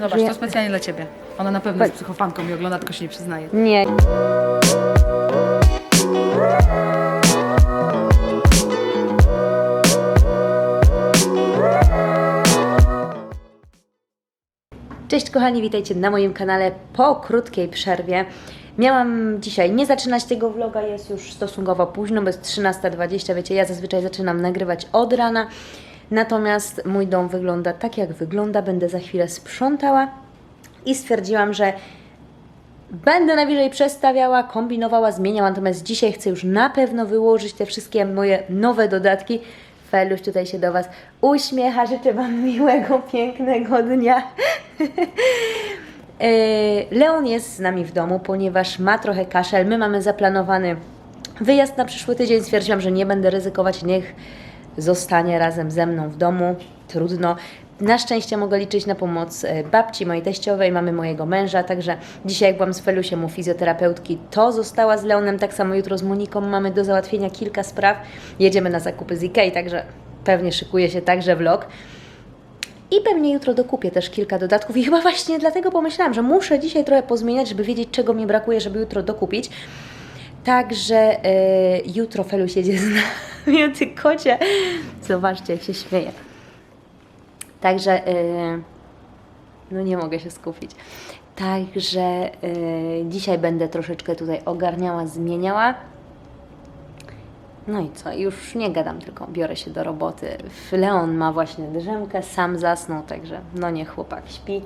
Zobacz, że to specjalnie dla Ciebie. Ona na pewno jest psychofanką i ogląda, tylko się nie przyznaje. Nie. Cześć kochani, witajcie na moim kanale po krótkiej przerwie. Miałam dzisiaj nie zaczynać tego vloga, jest już stosunkowo późno, bo jest 13.20, wiecie, ja zazwyczaj zaczynam nagrywać od rana, natomiast mój dom wygląda tak jak wygląda, będę za chwilę sprzątała i stwierdziłam, że Będę najwyżej przestawiała, kombinowała, zmieniała, natomiast dzisiaj chcę już na pewno wyłożyć te wszystkie moje nowe dodatki. Feluś tutaj się do Was uśmiecha, życzę Wam miłego, pięknego dnia. E, Leon jest z nami w domu, ponieważ ma trochę kaszel. My mamy zaplanowany wyjazd na przyszły tydzień. Stwierdziłam, że nie będę ryzykować, niech zostanie razem ze mną w domu. Trudno. Na szczęście mogę liczyć na pomoc e, babci, mojej teściowej, mamy mojego męża, także dzisiaj jak byłam z Felusiem u fizjoterapeutki, to została z Leonem, tak samo jutro z Moniką mamy do załatwienia kilka spraw. Jedziemy na zakupy z Ikei, także pewnie szykuje się także vlog. I pewnie jutro dokupię też kilka dodatków i chyba właśnie dlatego pomyślałam, że muszę dzisiaj trochę pozmieniać, żeby wiedzieć czego mi brakuje, żeby jutro dokupić. Także e, jutro Feluś jedzie z nami, o ty kocie. Zobaczcie jak się śmieje. Także y, no nie mogę się skupić. Także y, dzisiaj będę troszeczkę tutaj ogarniała, zmieniała. No i co, już nie gadam, tylko biorę się do roboty. Leon ma właśnie drzemkę, sam zasnął, także no nie chłopak śpi.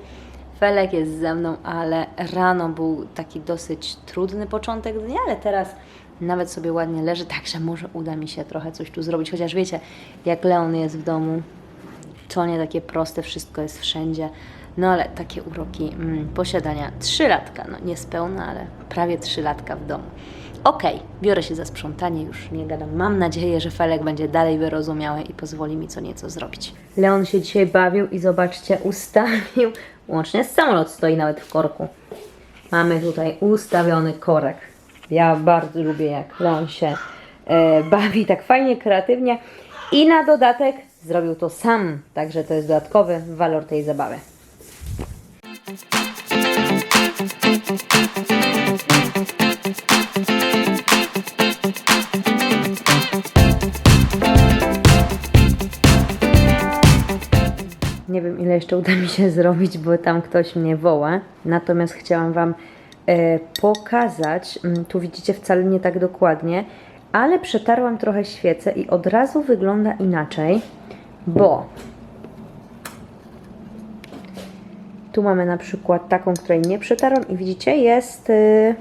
Felek jest ze mną, ale rano był taki dosyć trudny początek dnia, ale teraz nawet sobie ładnie leży, także może uda mi się trochę coś tu zrobić. Chociaż wiecie, jak Leon jest w domu, to nie takie proste, wszystko jest wszędzie. No ale takie uroki mm, posiadania trzylatka, no niespełna, ale prawie trzylatka w domu. Okej, biorę się za sprzątanie, już nie gadam. Mam nadzieję, że Felek będzie dalej wyrozumiały i pozwoli mi co nieco zrobić. Leon się dzisiaj bawił i zobaczcie, ustawił, łącznie samolot stoi nawet w korku. Mamy tutaj ustawiony korek. Ja bardzo lubię, jak Leon się e, bawi tak fajnie, kreatywnie. I na dodatek zrobił to sam, także to jest dodatkowy walor tej zabawy. Wiem, ile jeszcze uda mi się zrobić, bo tam ktoś mnie woła. Natomiast chciałam Wam e, pokazać, mm, tu widzicie wcale nie tak dokładnie, ale przetarłam trochę świecę i od razu wygląda inaczej, bo tu mamy na przykład taką, której nie przetarłam i widzicie, jest, y,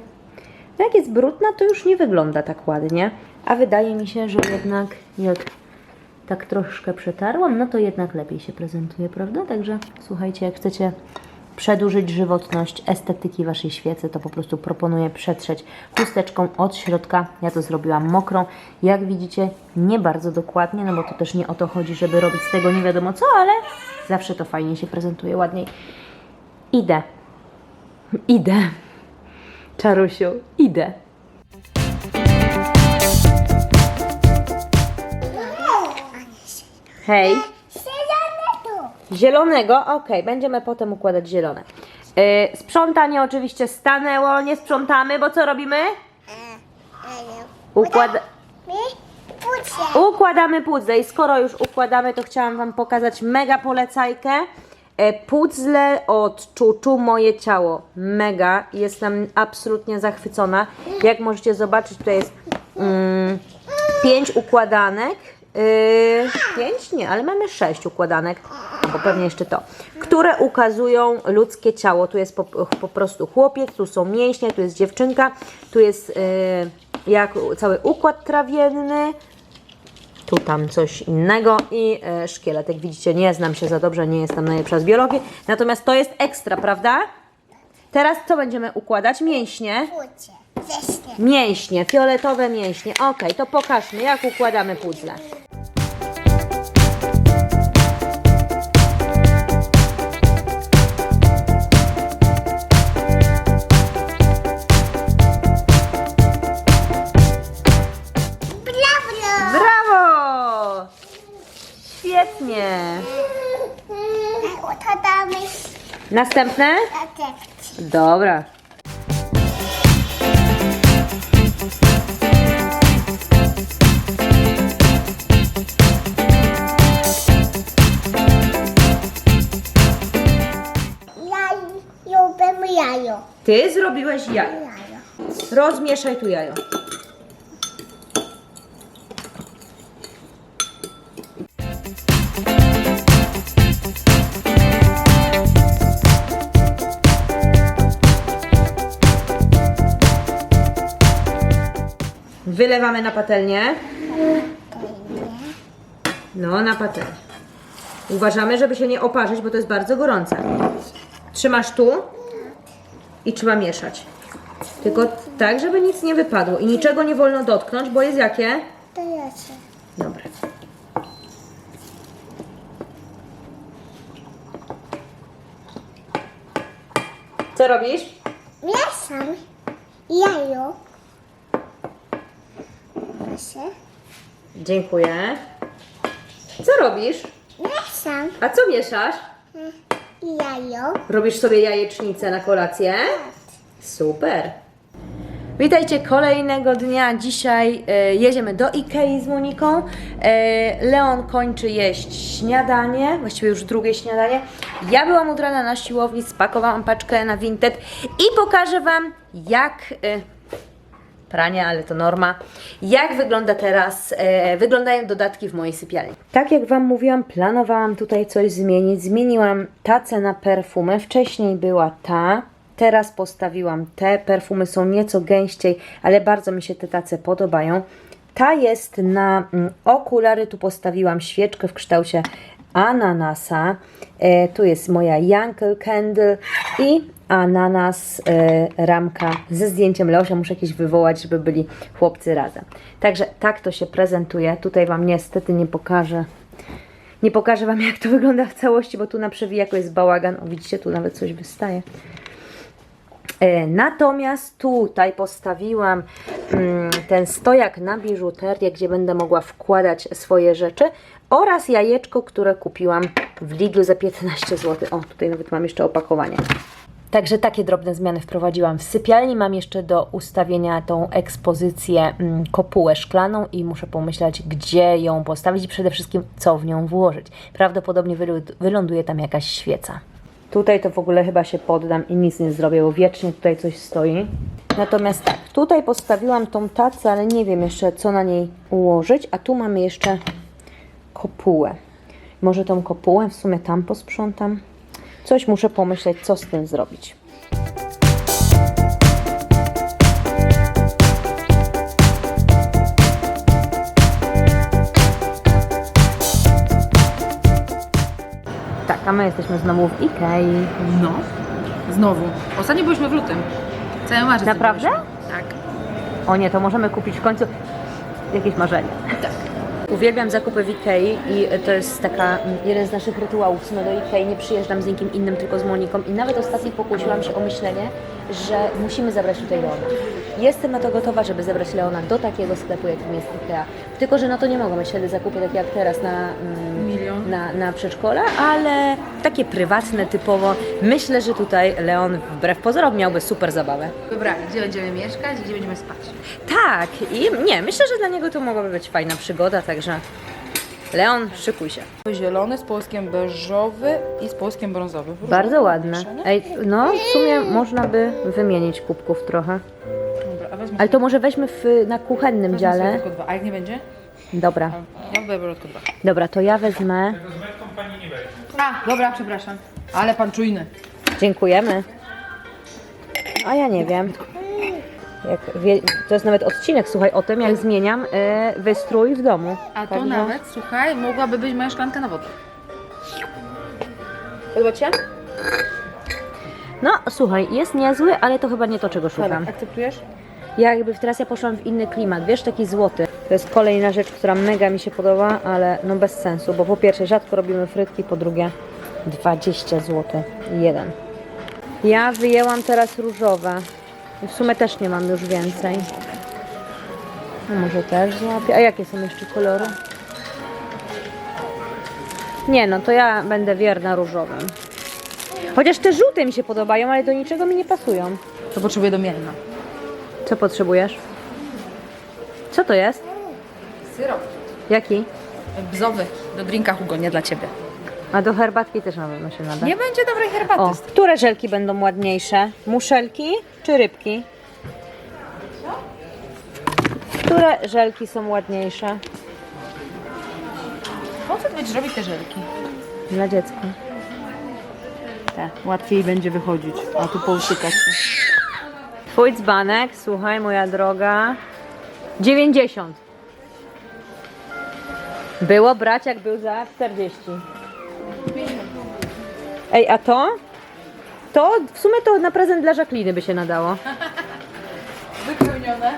no jak jest brudna, to już nie wygląda tak ładnie, a wydaje mi się, że jednak jak tak troszkę przetarłam, no to jednak lepiej się prezentuje, prawda? Także słuchajcie, jak chcecie przedłużyć żywotność estetyki Waszej świecy, to po prostu proponuję przetrzeć chusteczką od środka. Ja to zrobiłam mokrą. Jak widzicie, nie bardzo dokładnie, no bo to też nie o to chodzi, żeby robić z tego nie wiadomo co, ale zawsze to fajnie się prezentuje, ładniej. Idę. Idę. Czarusiu, idę. Hej. Zielonego? Okej, będziemy potem układać zielone. Yy, sprzątanie oczywiście stanęło, nie sprzątamy, bo co robimy? Układ... Układamy puzzle i skoro już układamy, to chciałam Wam pokazać mega polecajkę. E, Puzzle od Czuczu Moje Ciało. Mega. Jestem absolutnie zachwycona. Jak możecie zobaczyć, tutaj jest mm, pięć układanek. Yy, pięć? Nie, ale mamy sześć układanek, bo pewnie jeszcze to, które ukazują ludzkie ciało. Tu jest po, po prostu chłopiec, tu są mięśnie, tu jest dziewczynka, tu jest yy, jak cały układ trawienny, tu tam coś innego i e, szkielet. Jak widzicie, nie znam się za dobrze, nie jestem najlepsza z biologii, natomiast to jest ekstra, prawda? Teraz co będziemy układać? Mięśnie. Mięśnie, fioletowe mięśnie. Ok, to pokażmy, jak układamy puzzle. Następne? Dobra. Jajo. Ty zrobiłeś. Jajo. Rozmieszaj tu jajo. Wylewamy na patelnię. No, na patelnię. Uważamy, żeby się nie oparzyć, bo to jest bardzo gorące. Trzymasz tu i trzeba mieszać. Tylko tak, żeby nic nie wypadło i niczego nie wolno dotknąć, bo jest jakie? To jest. Dobra. Co robisz? Mieszam jajo. Proszę. Dziękuję. Co robisz? Mieszam A co mieszasz? jajo. Robisz sobie jajecznicę na kolację? Super. Witajcie kolejnego dnia. Dzisiaj e, jedziemy do Ikei z Moniką. E, Leon kończy jeść śniadanie, właściwie już drugie śniadanie. Ja byłam ubrana na siłowni, spakowałam paczkę na Vinted i pokażę Wam, jak e, pranie, ale to norma. Jak wygląda teraz, e, wyglądają dodatki w mojej sypialni? Tak jak Wam mówiłam, planowałam tutaj coś zmienić. Zmieniłam tacę na perfumy. Wcześniej była ta, teraz postawiłam te. Perfumy są nieco gęściej, ale bardzo mi się te tace podobają. Ta jest na mm, okulary, tu postawiłam świeczkę w kształcie ananasa. E, tu jest moja Yankel Candle i ananas, e, ramka ze zdjęciem Leosia. Muszę jakieś wywołać, żeby byli chłopcy razem. Także tak to się prezentuje. Tutaj Wam niestety nie pokażę. Nie pokażę Wam, jak to wygląda w całości, bo tu na przewijaku jest bałagan. O, widzicie, tu nawet coś wystaje. E, Natomiast tutaj postawiłam mm, ten stojak na biżuterię, gdzie będę mogła wkładać swoje rzeczy oraz jajeczko, które kupiłam w Lidlu za 15 zł. O, tutaj nawet mam jeszcze opakowanie. Także takie drobne zmiany wprowadziłam w sypialni. Mam jeszcze do ustawienia tą ekspozycję mm, kopułę szklaną i muszę pomyśleć, gdzie ją postawić i przede wszystkim, co w nią włożyć. Prawdopodobnie wyląduje tam jakaś świeca. Tutaj to w ogóle chyba się poddam i nic nie zrobię, bo wiecznie tutaj coś stoi. Natomiast tak, tutaj postawiłam tą tacę, ale nie wiem jeszcze co na niej ułożyć, a tu mamy jeszcze kopułę. Może tą kopułę w sumie tam posprzątam? Coś muszę pomyśleć, co z tym zrobić. Tak, a my jesteśmy znowu w Ikei. No. Znowu. Ostatnio byliśmy w lutym. Cały marzec. Naprawdę? byliśmy. Tak. O nie, to możemy kupić w końcu jakieś marzenie. Tak. Uwielbiam zakupy w Ikei i to jest taka mm, jeden z naszych rytuałów. W sumie do Ikei nie przyjeżdżam z nikim innym, tylko z Moniką i nawet ostatnio pokusiłam się o myślenie, że musimy zabrać tutaj Leona. Jestem na to gotowa, żeby zabrać Leona do takiego sklepu, jakim jest Ikea. Tylko, że no to nie mogą być wtedy zakupy takie jak teraz na, mm. Na, na przedszkola, ale takie prywatne typowo. Myślę, że tutaj Leon wbrew pozorom miałby super zabawę. Dobra, gdzie będziemy mieszkać gdzie będziemy spać? Tak, i nie, myślę, że dla niego to mogłaby być fajna przygoda, także Leon, szykuj się. Zielony z polskiem beżowy i z polskiem brązowy. Bardzo ładne. Ej, no, w sumie można by wymienić kubków trochę. Dobra, a wezmę Ale to może weźmy w, na kuchennym wezmę sobie dziale. tylko dwa. A jak nie będzie? Dobra, Ja tylko dwa. dobra, to ja wezmę. A, dobra, przepraszam. Ale pan czujny. Dziękujemy. A ja nie wiem. Jak wie, to jest nawet odcinek, słuchaj, o tym, jak zmieniam e, wystrój w domu. A to Także- nawet, słuchaj, mogłaby być moja szklanka na wodę. Podoba Ci się? No, słuchaj, jest niezły, ale to chyba nie to, czego szukam. Akceptujesz? Ja jakby teraz ja poszłam w inny klimat, wiesz, taki złoty. To jest kolejna rzecz, która mega mi się podoba, ale no bez sensu, bo po pierwsze rzadko robimy frytki, po drugie 20 zł jeden. Ja wyjęłam teraz różowe. W sumie też nie mam już więcej. No może też złapię. A jakie są jeszcze kolory? Nie no, to ja będę wierna różowym. Chociaż te żółte mi się podobają, ale do niczego mi nie pasują. To potrzebuję do mielna. Co potrzebujesz? Co to jest? Syrop. Jaki? Bzowy. Do drinka Hugo, nie dla ciebie. A do herbatki też na pewno się nada. Nie będzie dobrej herbaty. O, które żelki będą ładniejsze? Muszelki czy rybki? Które żelki są ładniejsze? Po co będziesz robić te żelki? Dla dziecka. Tak, łatwiej będzie wychodzić. A tu połtykać się. Twój dzbanek, słuchaj moja droga. 90. Było brać jak był za 40. Ej, a to? To w sumie to na prezent dla Jacqueline by się nadało. Wypełnione.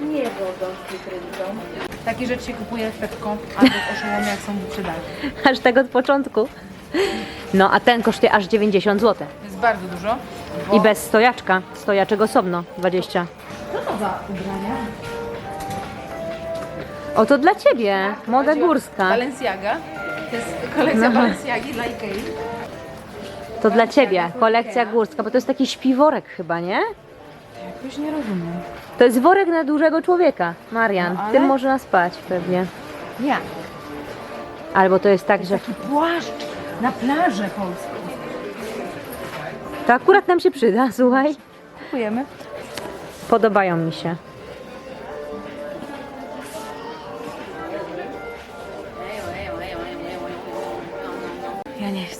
Nie wodą z. Takie rzeczy się kupuje w Pepko albo w Oszołomie, jak są wyprzedane. Aż tak od początku. No, a ten kosztuje aż 90 zł. To jest bardzo dużo. Bo... I bez stojaczka. Stojaczek osobno 20. Co to za ubrania? O, to dla ciebie. Moda górska. Balenciaga. To jest kolekcja Balenciagi dla Ikei. To dla ciebie. Kolekcja górska, bo to jest taki śpiworek chyba, nie? Jakoś nie rozumiem. To jest worek na dużego człowieka, Marian. No, ale- Tym można spać pewnie. Jak? Albo to jest tak, że Taki płaszcz na plażę polską. to akurat nam się przyda, słuchaj. Kupujemy. Podobają mi się.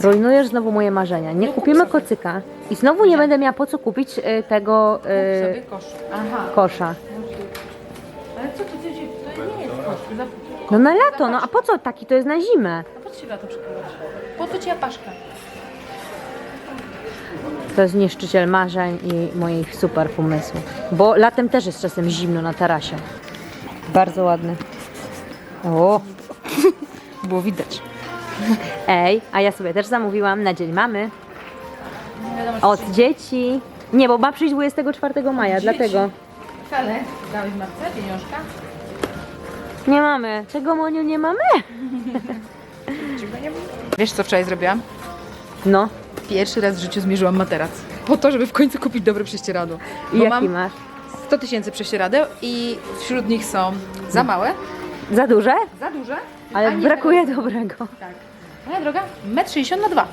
Rujnujesz znowu moje marzenia. Nie kupimy kocyka i znowu nie będę miała po co kupić y, tego y, Sobie kosz. Aha. kosza. Ale co to, to, to nie jest kosz. Za... No na lato, no a po co taki? To jest na zimę. A po co ci lato przykrywać? Po co ci apaszka? To jest niszczyciel marzeń i moich super pomysłów. Bo latem też jest czasem zimno na tarasie. Bardzo ładny. O, Było widać. ej, a ja sobie też zamówiłam na dzień mamy. Nie wiadomo, czy Od dzieci. Nie, bo ma przyjść 24 maja, Dzieci. dlatego. Wcale. Dałeś matce pieniążka? Nie mamy. Czego Moniu nie mamy? Wiesz co wczoraj zrobiłam? No. Pierwszy raz w życiu zmierzyłam materac. Po to, żeby w końcu kupić dobre prześcieradło. I Bo jaki mam masz? 100 tysięcy prześcieradeł i wśród nich są za małe, Za duże? za duże, Ale a nie brakuje teraz- dobrego. Tak. Moja droga, 1,60 m na 2.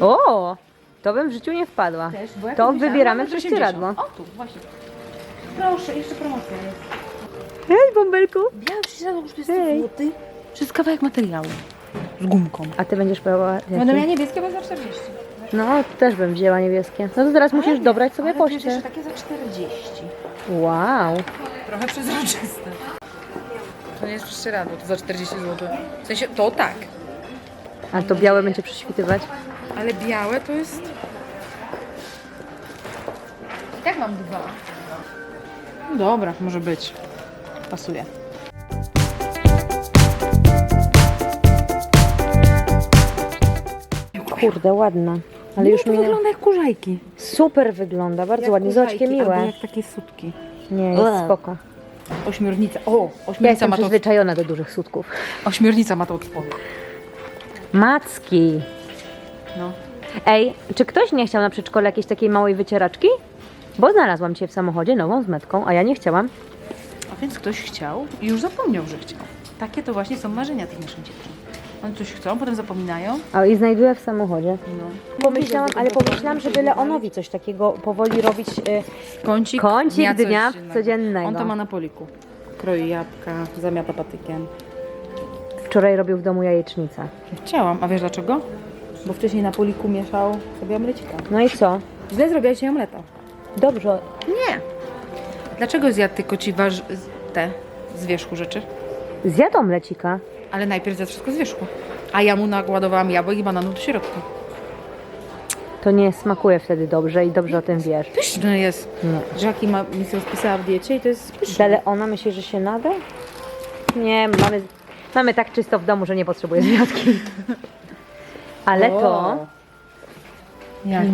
O! To bym w życiu nie wpadła. Też, bo jak To wybieramy nawet 80. prześcieradło. O, tu, właśnie. Proszę, jeszcze promocja jest. Hej, bąbelku! Białe prześcieradło kosztuje 100 Hej. zł. Przez kawałek materiału. Z gumką. A ty będziesz brała Będę miała niebieskie, bo za 40. No, też bym wzięła niebieskie. No to teraz musisz dobrać sobie Ale pocztę. jeszcze takie za 40. Wow. Trochę przezroczyste. To nie jest prześcieradło, to za 40 zł. W sensie, to tak. A to białe będzie prześwitywać? Ale białe to jest... I tak mam dwa. No dobra, może być. Pasuje. Kurde, ładna. Ale już mi jak kurzajki. super wygląda, bardzo ładnie. Zobaczcie, miłe. jak takie sutki. Nie, jest Ua. spoko. Ośmiornica. O, Ja ośmiornica jestem ma to, przyzwyczajona do dużych sutków. ośmiornica ma to spodu. Macki. No. Ej, czy ktoś nie chciał na przedszkole jakiejś takiej małej wycieraczki? Bo znalazłam cię w samochodzie nową z metką, a ja nie chciałam. A więc ktoś chciał i już zapomniał, że chciał. Takie to właśnie są marzenia tych naszych dzieci. Oni coś chcą, potem zapominają. A i znajduję w samochodzie. No. Pomyślałam, ale pomyślałam, żeby Leonowi coś takiego powoli robić. Y, Kącik, Kącik dnia codziennego. codziennego. On to ma na poliku. Kroi jabłka, zamiata patykiem. wczoraj robił w domu jajecznicę. Chciałam, a wiesz dlaczego? Bo wcześniej na poliku mieszał sobie omlecika. No i co? Źle zrobiła się omleta. Dobrze. Nie. Dlaczego zjadł tylko ci waż... te z wierzchu rzeczy? Zjadł omlecika. Ale najpierw zjadł wszystko z wierzchu. A ja mu nakładowałam jabłek i bananów do środka. To nie smakuje wtedy dobrze i dobrze o tym wiesz. Pyszne jest. Nie. Że jaki ma, mi sobie rozpisała w diecie i to jest pyszne. Ale ona myśli, że się nada? Nie, mamy, mamy tak czysto w domu, że nie potrzebuje zmiotki. Ale to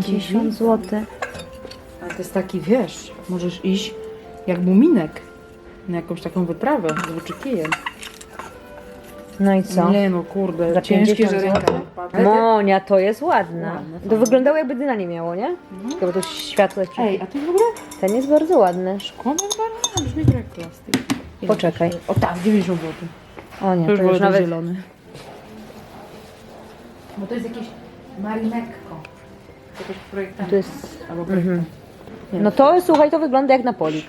50 zł. A to jest taki, wiesz, możesz iść jak muminek na jakąś taką wyprawę z łuczykijem. No i co? Nie no, kurde, Za ciężkie 50 żerenka. zł? Monia, to jest ładna. Ładne, To wyglądało jakby dyna nie miało, nie? Tylko bo tu światło jest. Ej, a ty w ogóle? Ten jest bardzo ładny. Szkło bardzo brzmi jak plastik. Ile Poczekaj. kosztuje? O tak, 90 zł. O nie, To już to nawet... zielony. Bo to jest jakieś marinekko. Jakoś projektant. To jest... Albo Mhm. No to, słuchaj, to wygląda jak na polik.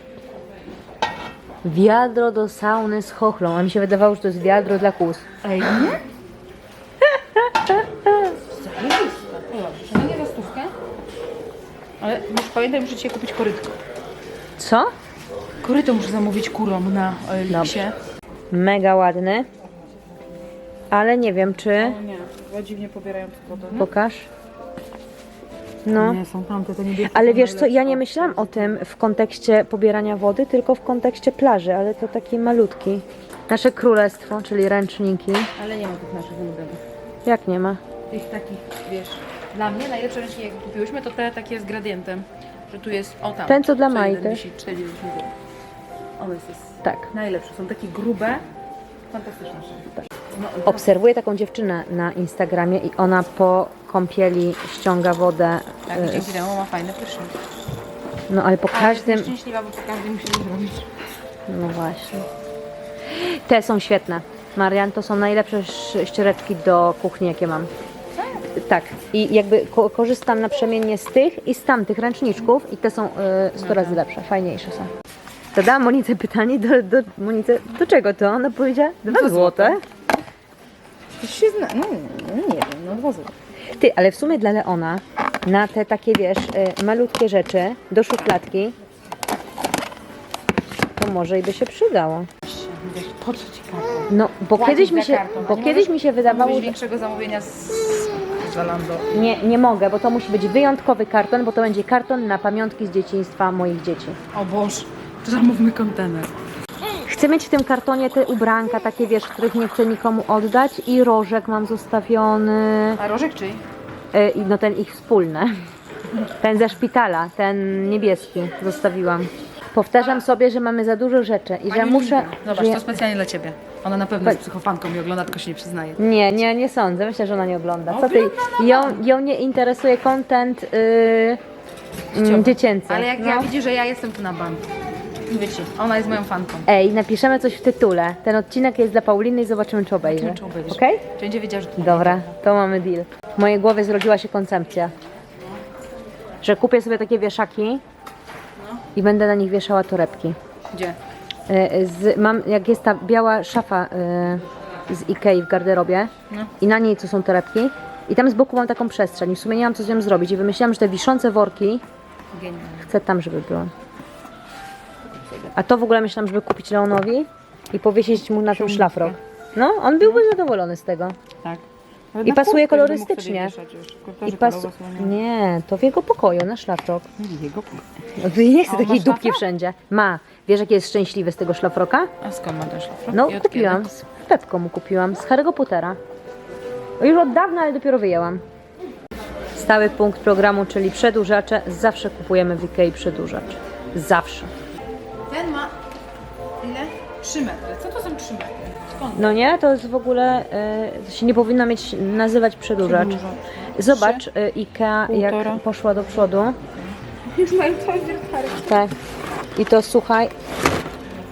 Wiadro do sauny z chochlą, a mi się wydawało, że to jest wiadro dla kóz. Ej, nie? To nie za stówkę. Ale już pamiętaj, muszę dzisiaj kupić korytko. Co? Koryto muszę zamówić kurom na e, Lipsie. Mega ładny. Ale nie wiem, czy... Nie, chyba dziwnie pobierają wodę. Pokaż. No. Nie, są tamte, to niebieskie. Ale są wiesz co, ja najlepsze. nie myślałam o tym w kontekście pobierania wody, tylko w kontekście plaży, ale to taki malutki. Nasze królestwo, czyli ręczniki. Ale nie ma tych naszych ulubionych. Jak nie ma? Tych takich, wiesz, dla mnie najlepsze ręczniki, jakie kupiłyśmy, to te takie z gradientem. Że tu jest, o tam. Ten, co dla Mai też. wisi, 4,99. One jest Tak. najlepsze. Są takie grube. Fantastyczne są. No, Obserwuję taką dziewczynę na Instagramie i ona po kąpieli ściąga wodę. tak, y, dzięki temu ma fajny prysznic. No ale po Ale każdym. jestem szczęśliwa, bo po każdym musi coś robić. No właśnie. Te są świetne. Marian, to są najlepsze sz- ściereczki do kuchni, jakie mam. Tak. I jakby ko- korzystam naprzemiennie z tych i z tamtych ręczniczków i te są y, 100 razy lepsze, fajniejsze są. Zadałam Monice pytanie, do, do, Monice, do czego to? Ona powiedziała 2 złote. To się zna... No, nie wiem, no 2 zł. Ty, ale w sumie dla Leona na te takie, wiesz, y, malutkie rzeczy do szufladki to może i by się przydało. Po co ci karton? No, bo Płacić kiedyś mi za się, karton, a bo nie kiedyś możesz mi się wydawało, Zamówić że większego zamówienia z Zalando. nie, nie mogę, bo to musi być wyjątkowy karton, bo to będzie karton na pamiątki z dzieciństwa moich dzieci. O Boże, to zamówmy kontener. Chcę mieć w tym kartonie te ubranka, takie wiesz, których nie chcę nikomu oddać i rożek mam zostawiony, A rożek czyj? y, no ten ich wspólny. Ten ze szpitala, ten niebieski zostawiłam. Powtarzam sobie, że mamy za dużo rzeczy i że muszę... Zobacz, że ja- to specjalnie dla Ciebie. Ona na pewno jest psychofanką i ogląda, tylko się nie przyznaje. Nie, nie, nie sądzę. Myślę, że ona nie ogląda. Co ty? Ją, ją nie interesuje content yy, mm, dziecięcy. Ale jak no. ja widzi, że ja jestem tu na bank. Ci, ona jest moją fanką. Ej, napiszemy coś w tytule. Ten odcinek jest dla Pauliny i zobaczymy, czy obejrzy. Zobaczymy, czy obejrzy. Okej? Czy będzie wiedziała, że tu Dobra, to mamy deal. W mojej głowie zrodziła się koncepcja, że kupię sobie takie wieszaki i będę na nich wieszała torebki. Gdzie? Y, Z, mam, jak jest ta biała szafa y, z Ikei w garderobie No. i na niej co są torebki i tam z boku mam taką przestrzeń i w sumie nie mam co z nią zrobić i wymyślałam, że te wiszące worki Genialnie. chcę tam, żeby było. A to w ogóle myślałam, żeby kupić Leonowi i powiesić mu na tym szlafrok. No, on byłby zadowolony z tego. Tak. I pasuje kolorystycznie. I pas... pasu... Nie, to w jego pokoju, na szlafrok. Jego... No, nie A on takiej ma dupki szlafrok? wszędzie. Ma. Wiesz, jaki jest szczęśliwy z tego szlafroka? A skąd ma ten szlafrok? No, I od kupiłam. kiedy? Z Pepką mu kupiłam. Z Harry'ego Pottera. No, Już od dawna, ale dopiero wyjęłam. Stały punkt programu, czyli przedłużacze. Zawsze kupujemy w Ikei przedłużacz. Zawsze. Ten ma ile? 3 metry. Co to są 3 metry? Skąd? No nie, to jest w ogóle, y, to się nie powinno mieć, nazywać przedłużacz. Zobacz, y, Ikea Półtora. jak poszła do przodu. Już mają cały wiertarek. Tak. I to słuchaj,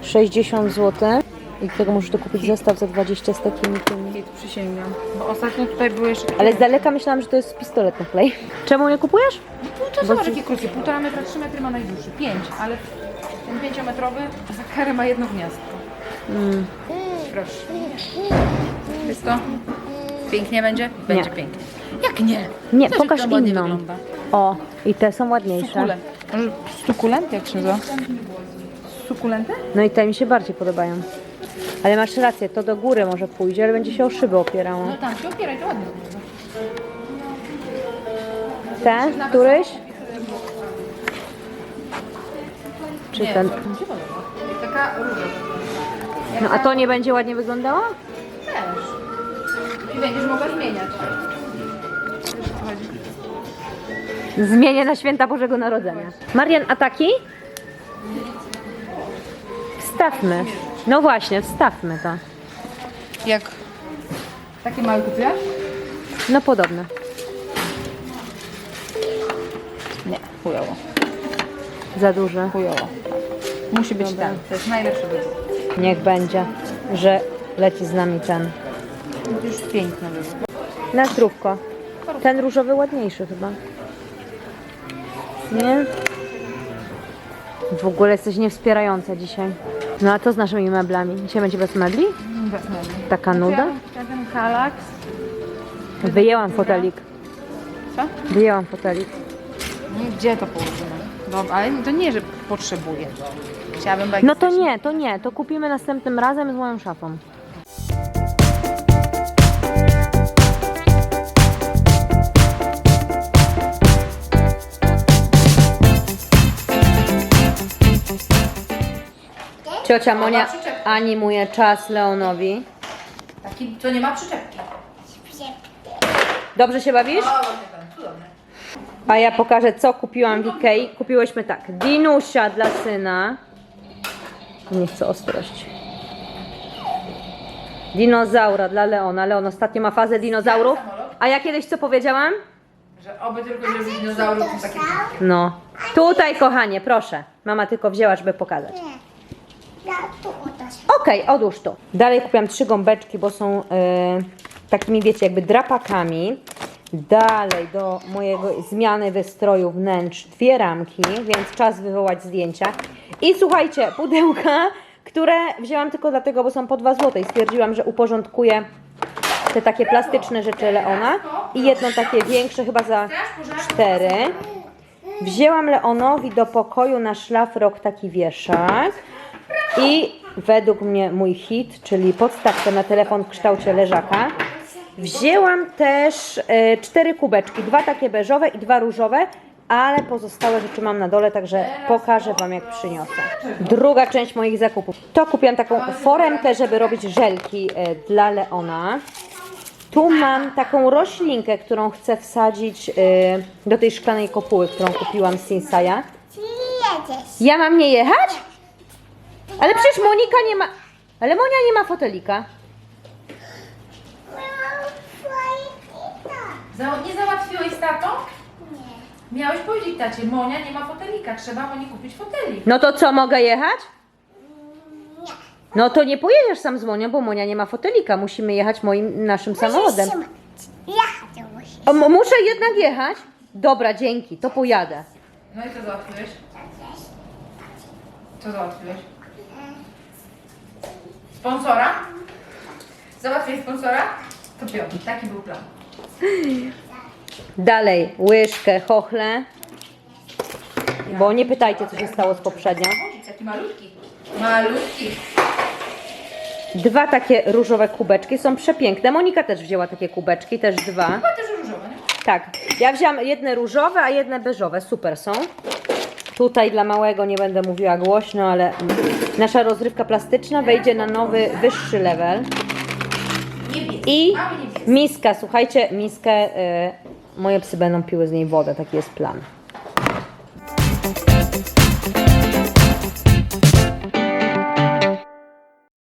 60 zł. I tego musisz to kupić zestaw za 20 z takimi tymi. Tu przysięgam. Bo ostatnio tutaj były jeszcze... Ale z daleka myślałam, że to jest pistolet na klej. Czemu nie kupujesz? To zobacz jakie krótkie. Półtora metra, 3 metry ma najdłuższy. 5, ale ten pięciometrowy za karę ma jedno gniazdko. Mm. Proszę. Jest to? Pięknie będzie? Będzie Nie. pięknie. Jak nie? Nie, Zobacz, pokaż jak to ładnie inną. wygląda. O, i te są ładniejsze. Sukulent. Może sukulent jak się nazywa? Sukulenty? No i te mi się bardziej podobają. Ale masz rację, to do góry może pójdzie, ale będzie się o szyby opierało. No tam się opieraj, to ładnie wygląda. Te, któryś? Czy Nie, ten? to mi się podoba. Taka różowa. No a to nie będzie ładnie wyglądało? Też. I będziesz mogła zmieniać. Zmienię na święta Bożego Narodzenia. Marian, a taki? Wstawmy. No właśnie, wstawmy to. Jak Takie małe kupiłaś? No podobne. Nie, chujowo. Za duże. Chujowo. Musi być ten. To jest najlepszy wybór. Niech będzie, że leci z nami ten. To już piękny. Na zdrówko. Ten różowy ładniejszy chyba. Nie? W ogóle jesteś niewspierająca dzisiaj. No a co z naszymi meblami? Dzisiaj będzie bez mebli? Bez mebli. Taka nuda? Ten kalaks. Wyjęłam fotelik. Co? Wyjęłam fotelik. Gdzie to położymy? Dobra, ale to nie, że potrzebuję. Chciałabym... jak No to nie, to nie. To kupimy następnym razem z moją szafą. Ciocia Monia animuje czas Leonowi. Taki, co nie ma przyczepki. Dobrze się bawisz? A ja pokażę, co kupiłam w Ikei. Kupiłyśmy tak, dinusia dla syna. Nie chcę ostrość. Dinozaura dla Leona. Leon ostatnio ma fazę dinozaurów. A ja kiedyś co powiedziałam? Że oby tylko dinozaurów to takie... No. Tutaj, kochanie, proszę. Mama tylko wzięła, żeby pokazać. Ja tu udasz. Okej, odłóż tu. Dalej kupiłam trzy gąbeczki, bo są e, takimi, wiecie, jakby drapakami. Dalej do mojego zmiany wystroju wnętrz dwie ramki, więc czas wywołać zdjęcia. I słuchajcie, pudełka, które wzięłam tylko dlatego, bo są po 2 zł. Stwierdziłam, że uporządkuję te takie plastyczne rzeczy Leona. I jedno takie większe, chyba za 4. Wzięłam Leonowi do pokoju na szlafrok taki wieszak. I według mnie mój hit, czyli podstawkę na telefon w kształcie leżaka. Wzięłam też e, cztery kubeczki, dwa takie beżowe i dwa różowe, ale pozostałe rzeczy mam na dole, także pokażę Wam jak przyniosę. Druga część moich zakupów. To kupiłam taką foremkę, żeby robić żelki e, dla Leona. Tu mam taką roślinkę, którą chcę wsadzić e, do tej szklanej kopuły, którą kupiłam z Sinsaja. Ja mam nie jechać? Ale przecież Monika nie ma. Ale Monia nie ma fotelika. Nie załatwiłeś? Nie. Miałeś powiedzieć tacie, Monia nie ma fotelika, trzeba Moni kupić fotelik. No to co, mogę jechać? No to nie pojedziesz sam z Monią, bo Monia nie ma fotelika. Musimy jechać moim naszym samochodem. Ja to musisz. O, m- muszę jednak jechać? Dobra, dzięki, to pojadę. No i co załatwiłeś? Co załatwiłeś? Sponsora? Załatwiłeś sponsora? To piąty, taki był plan. Dalej, łyżkę, chochle. Bo nie pytajcie, co się stało z poprzednią. Taki malutki. Malutki. Dwa takie różowe kubeczki są przepiękne. Monika też wzięła takie kubeczki, też dwa. Chyba też różowe, nie? Tak, ja wziąłam jedne różowe, a jedne beżowe. Super są. Tutaj dla małego nie będę mówiła głośno, ale nasza rozrywka plastyczna wejdzie na nowy, wyższy level. Niebieski. I Mamy niebieski. miska, słuchajcie, miskę, y, moje psy będą piły z niej wodę, taki jest plan.